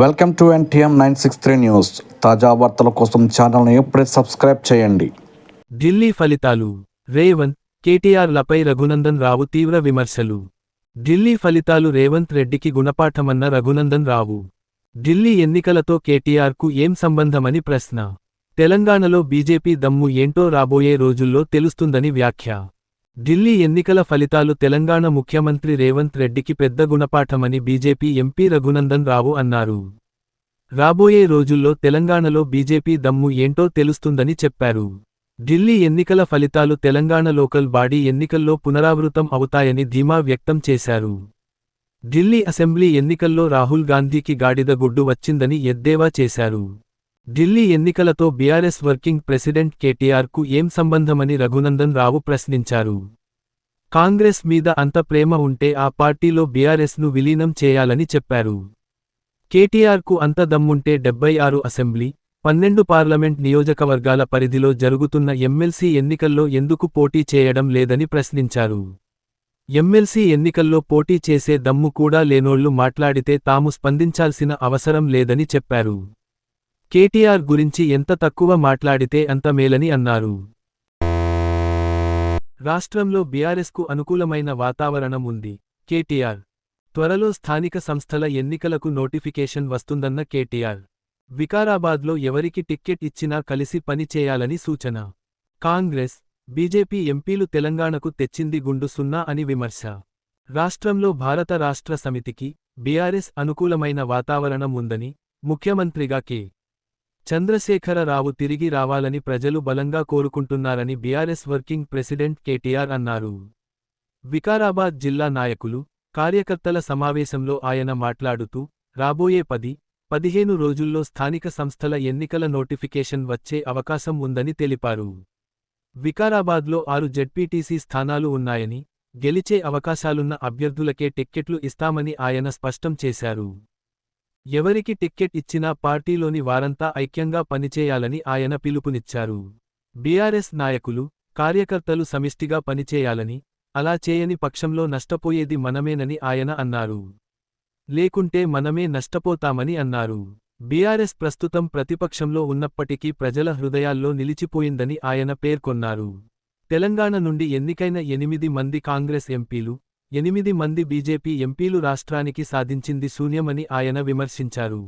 Welcome to NTM nine six three news. తాజా వార్తల కోసం ఛానల్ని ఇప్పుడే సబ్స్క్రైబ్ చేయండి. ఢిల్లీ ఫలితాలు. రేవంత్ కేటీఆర్లపై రఘునందన్ రావు తీవ్ర విమర్శలు. ఢిల్లీ ఫలితాలు రేవంత్ రెడ్డికి గుణపాఠమన్న రఘునందన్ రావు. ఢిల్లీ ఎన్నికలతో కేటీఆర్కు ఏం సంబంధమని ప్రశ్న. తెలంగాణలో బీజేపీ దమ్ము ఏంటో రాబోయే రోజుల్లో తెలుస్తుందని వ్యాఖ్య. ఢిల్లీ ఎన్నికల ఫలితాలు తెలంగాణ ముఖ్యమంత్రి రేవంత్ రెడ్డికి పెద్ద గుణపాఠమని బీజేపీ ఎంపీ రఘునందన్ రావు అన్నారు. రాబోయే రోజుల్లో తెలంగాణలో బీజేపీ దమ్ము ఏంటో తెలుస్తుందని చెప్పారు. ఢిల్లీ ఎన్నికల ఫలితాలు తెలంగాణ లోకల్ బాడీ ఎన్నికల్లో పునరావృతం అవుతాయని ధీమా వ్యక్తం చేశారు. ఢిల్లీ అసెంబ్లీ ఎన్నికల్లో రాహుల్ గాంధీకి గాడిద గుడ్డు వచ్చిందని ఎద్దేవా చేశారు. ఢిల్లీ ఎన్నికలతో బీఆర్ఎస్ వర్కింగ్ ప్రెసిడెంట్ కేటీఆర్కు ఏం సంబంధమని రఘునందన్ రావు ప్రశ్నించారు. కాంగ్రెస్ మీద అంత ప్రేమ ఉంటే ఆ పార్టీలో బీఆర్ఎస్ను విలీనం చేయాలని చెప్పారు. కేటీఆర్కు అంత దమ్ముంటే డెబ్బై ఆరు అసెంబ్లీ పన్నెండు పార్లమెంట్ నియోజకవర్గాల పరిధిలో జరుగుతున్న ఎమ్మెల్సీ ఎన్నికల్లో ఎందుకు పోటీ చేయడం లేదని ప్రశ్నించారు. ఎమ్మెల్సీ ఎన్నికల్లో పోటీ చేసే దమ్ము కూడా లేనోళ్ళు మాట్లాడితే తాము స్పందించాల్సిన అవసరం లేదని చెప్పారు. కేటీఆర్ గురించి ఎంత తక్కువ మాట్లాడితే అంత మేలని అన్నారు. రాష్ట్రంలో బీఆర్ఎస్కు అనుకూలమైన వాతావరణం ఉంది. కేటీఆర్ త్వరలో స్థానిక సంస్థల ఎన్నికలకు నోటిఫికేషన్ వస్తుందన్న కేటీఆర్. వికారాబాద్లో ఎవరికి టిక్కెట్ ఇచ్చినా కలిసి పనిచేయాలని సూచన. కాంగ్రెస్ బీజేపీ ఎంపీలు తెలంగాణకు తెచ్చింది గుండు సున్నా అని విమర్శ. రాష్ట్రంలో భారత రాష్ట్ర సమితికి బీఆర్ఎస్ అనుకూలమైన వాతావరణం ఉందని ముఖ్యమంత్రిగా కె. చంద్రశేఖరరావు తిరిగి రావాలని ప్రజలు బలంగా కోరుకుంటున్నారని బీఆర్ఎస్ వర్కింగ్ ప్రెసిడెంట్ కేటీఆర్ అన్నారు. వికారాబాద్ జిల్లా నాయకులు కార్యకర్తల సమావేశంలో ఆయన మాట్లాడుతూ రాబోయే పది పదిహేను రోజుల్లో స్థానిక సంస్థల ఎన్నికల నోటిఫికేషన్ వచ్చే అవకాశం ఉందని తెలిపారు. వికారాబాద్లో ఆరు జెడ్పీటీసీ స్థానాలు ఉన్నాయని గెలిచే అవకాశాలున్న అభ్యర్థులకే టిక్కెట్లు ఇస్తామని ఆయన స్పష్టం చేశారు. ఎవరికి టిక్కెట్ ఇచ్చినా పార్టీలోని వారంతా ఐక్యంగా పనిచేయాలని ఆయన పిలుపునిచ్చారు. బీఆర్ఎస్ నాయకులు కార్యకర్తలు సమిష్టిగా పనిచేయాలని అలా చేయని పక్షంలో నష్టపోయేది మనమేనని ఆయన అన్నారు. లేకుంటే మనమే నష్టపోతామని అన్నారు. బీఆర్ఎస్ ప్రస్తుతం ప్రతిపక్షంలో ఉన్నప్పటికీ ప్రజల హృదయాల్లో నిలిచిపోయిందని ఆయన పేర్కొన్నారు. తెలంగాణ నుండి ఎన్నికైన ఎనిమిది మంది కాంగ్రెస్ ఎంపీలు ఎనిమిది మంది బీజేపీ ఎంపీలు రాష్ట్రానికి సాధించింది శూన్యమని ఆయన విమర్శించారు.